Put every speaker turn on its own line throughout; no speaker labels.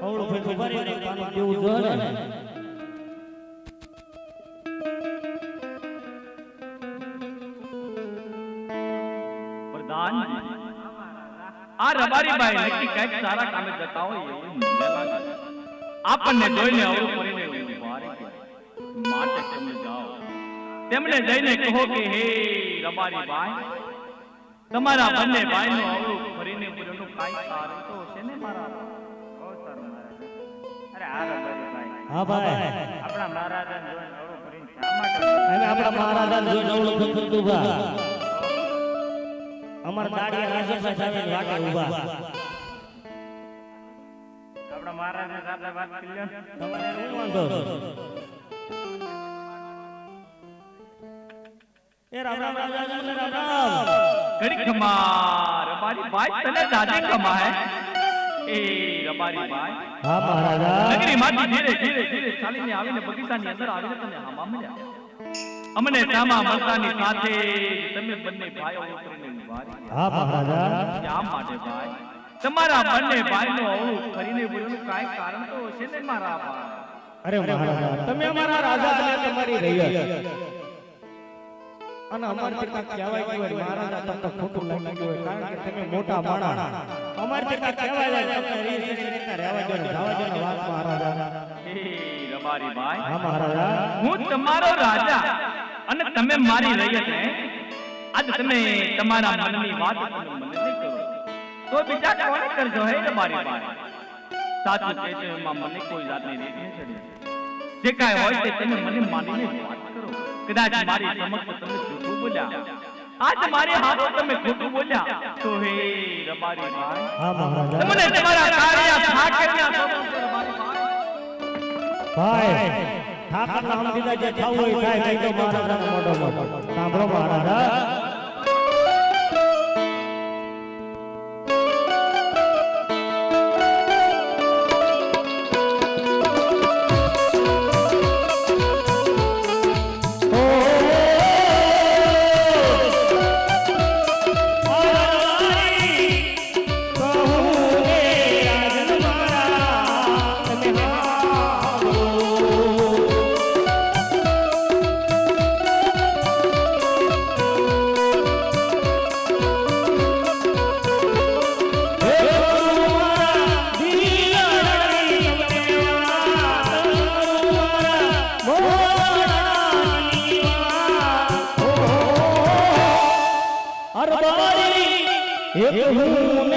અવળું ફેર ભરી પાણી દેવું જોઈએ પ્રધાન આ રબારી ભાઈ નક્કી કંઈક સારા કામે જતા હોય એવું મને આપણને જોઈને અવળું ફરીને માટે તમે જાઓ. તેમણે જઈને કહો કે હે રબારી ભાઈ તમારા બંને ભાઈનો અવળું ફરીને પૂરેનું કાંઈ કારણ તો હશે ને મારા?
હા ભાઈ.
આપણા મહારાજાને જોઈને અવળું કરીને
અને આપણા મહારાજા જોઈને અવળું થતું હતું બા અમારા દાડી રાજેશભાઈ સાહેબ વાટે ઊભા
આપણા મહારાજને સાથે વાત કરી લ્યો.
તમારે શું વાંધો? એ રામ રામ રાજા રામ રામ
ઘડી ખમા રબારીબાઈ તને દાદી ખમાય. એ રબારીબાઈ
હા મહારાજા.
નગરીમાંથી ધીરે ધીરે ધીરે ચાલીને આવીને બગીચાની અંદર આવીને તને હામા મળ્યા. અમને સામા મળતાની સાથે તમે બંને ભાઈઓ ઉતરીને
હા મહારાજા.
શા માટે ભાઈ તમારા બંને ભાઈનો અવળું ફરીને બોલવાનું કાંઈ કારણ તો હશે ને મારા ભાઈ?
અરે મહારાજા તમે અમારા રાજા તમારી રહ્યા અને અમારા પિતા કહેવાય કે મહારાજા તમને ખોટું લાગ્યું હોય કારણ કે તમે મોટા માણા. અમારી કરતા કહેવાય જાય તમને રીત રીતના રહેવા દો જવા દો વાત મહારાજા
હે રબારી ભાઈ.
હા મહારાજા.
હું તમારો રાજા અને તમે મારી રૈયત હે. આજ તમે તમારા મનની વાત મને નહીં કરો તો બીજા કોણ કરજો હે રબારી ભાઈ? સાચું કહેશો એમાં મને કોઈ જાતની રીત નહીં ચડી. જે કાંઈ હોય તે તમે મને માનીને વાત કરો. કદાચ મારી સમક્ષ તમે જૂઠું બોલ્યા. આજ મારે હાથો તમે ખોટું બોલ્યા તો હે રબારી ભાઈ
હા મહારાજા
તમને તમારા કાર્યા ઠાકરના ભાઈ
ભાઈ ઠાકર નામ દીધા જે થવું હોય થાય નહીં તો મહારાજાનો મોઢો મોઢો સાંભળો મહારાજા એક હું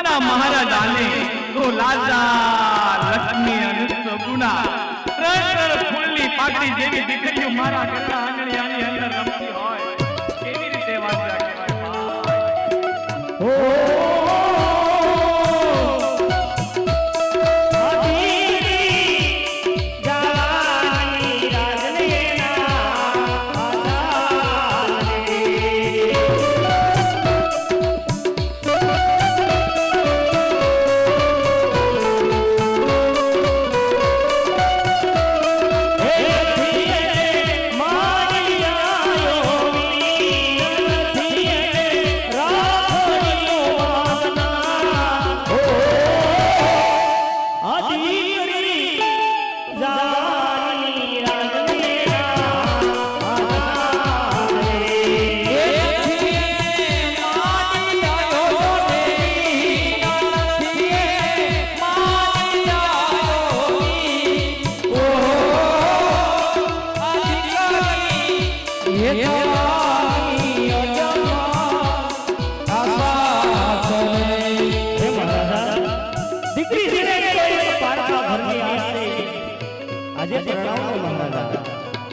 આજના મહારાજાને તો લાજા લક્ષ્મી અને સગુણા ત્રણ ત્રણ જેવી દીકરીઓ મારા ઘરના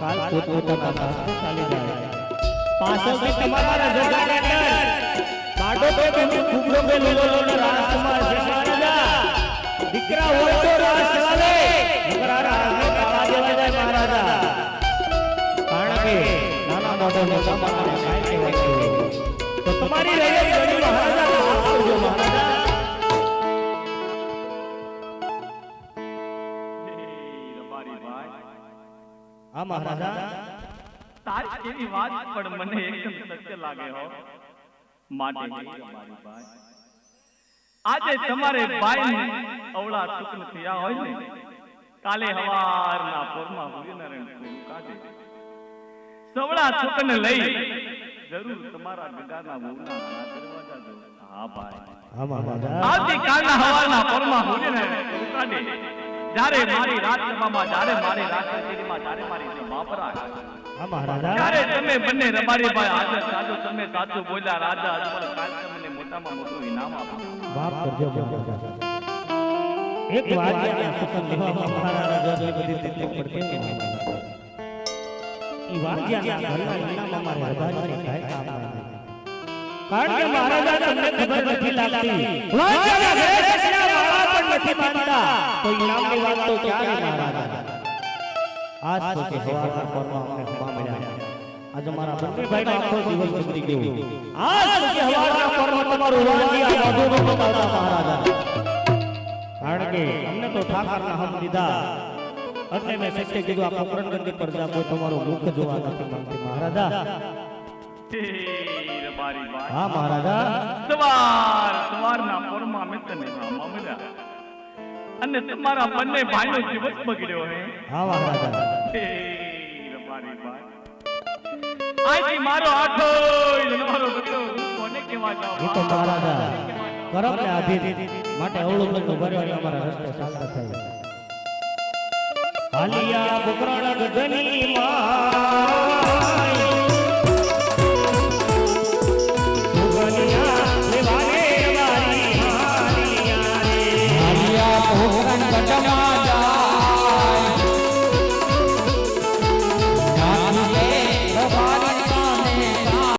કાલ પોતપોતાના સાસરે ચાલી જાય પાછળથી તમારા જગાને ડર કાઢો તો તમે કુબરો કે લોલો રાજકુમાર છે મહારાજા દીકરા હોય તો રાસ ચલાવે દીકરા આ રાજને કાળા જેવા જાય મહારાજા કારણ કે નાના મોટો મોટા માણસને કાઈ કહેવાય. તો તમારી રહી ગઈ મહારાજા
તારી એવી વાત પણ મને એકદમ સત્ય લાગે હો. માટે મારી ભાઈ. આજે તમારે ભાઈને અવળા સુખ થયા હોય ને કાલે હવારના પોરમાં સૂર્યનારાયણ પૂરું કાઢે. સવળા સુકન લઈ જરૂર તમારા ગગાના વહુના દરવાજા જો હા ભાઈ.
હા મહારાજા.
આવતીકાલના હવારના પોરમાં સૂર્યનારાયણ પૂરું કાઢે. જ્યારે મારી રાજસભામાં જ્યારે મારી રાજકચેરીમાં જ્યારે મારી સભા ભરાય
હા મહારાજા.
ત્યારે તમે બંને રબારીભાઈ હાજર સાચો તમે સાચું બોલ્યા રાજા અજમલ કાલ તમને મોટામાં મોટું ઇનામ આપો.
માફ કરજો એક વાત યાદ સુકન લેવામાં મહારાજા જો બધી તકલીફ વાત ના આવે. કારણ કે મહારાજા તમને ખબર નથી લાગતી. નથી માનતા. તો ઇનામની વાત તો ક્યારે મહારાજા આજ તો કે હવાના પરમાં અમને હવા મળ્યા આજે મારા બંને ભાઈનો આખો દિવસ ગુજરી ગયો આજ તો કે હવાના પરમાં તમારું વાંચી આ બધું નો બતાવતા મહારાજા. કારણ કે અમને તો ઠાકરના હમ દીધા. એટલે મેં સત્ય કીધું આ પોકરણગંદી પર જા કોઈ તમારું મુખ જોવા નથી માંગતી મહારાજા.
હા
મહારાજા.
સવાર સવારના પોરમાં મેં તને નામા મળ્યા. અને તમારા બંને ભાઈનો જીવન બગડ્યો હે
હા વાહ
હે રબારીભાઈ આજથી મારો આઠો મારો હું કોને કેવા જાવ
એ તો મહારાજા કરમ ને આધીન માટે અવળું બધું ભર્યો એટલે અમારા રસ્તે ચાલતા થાય. હાલિયા બકરાણા ગધની માં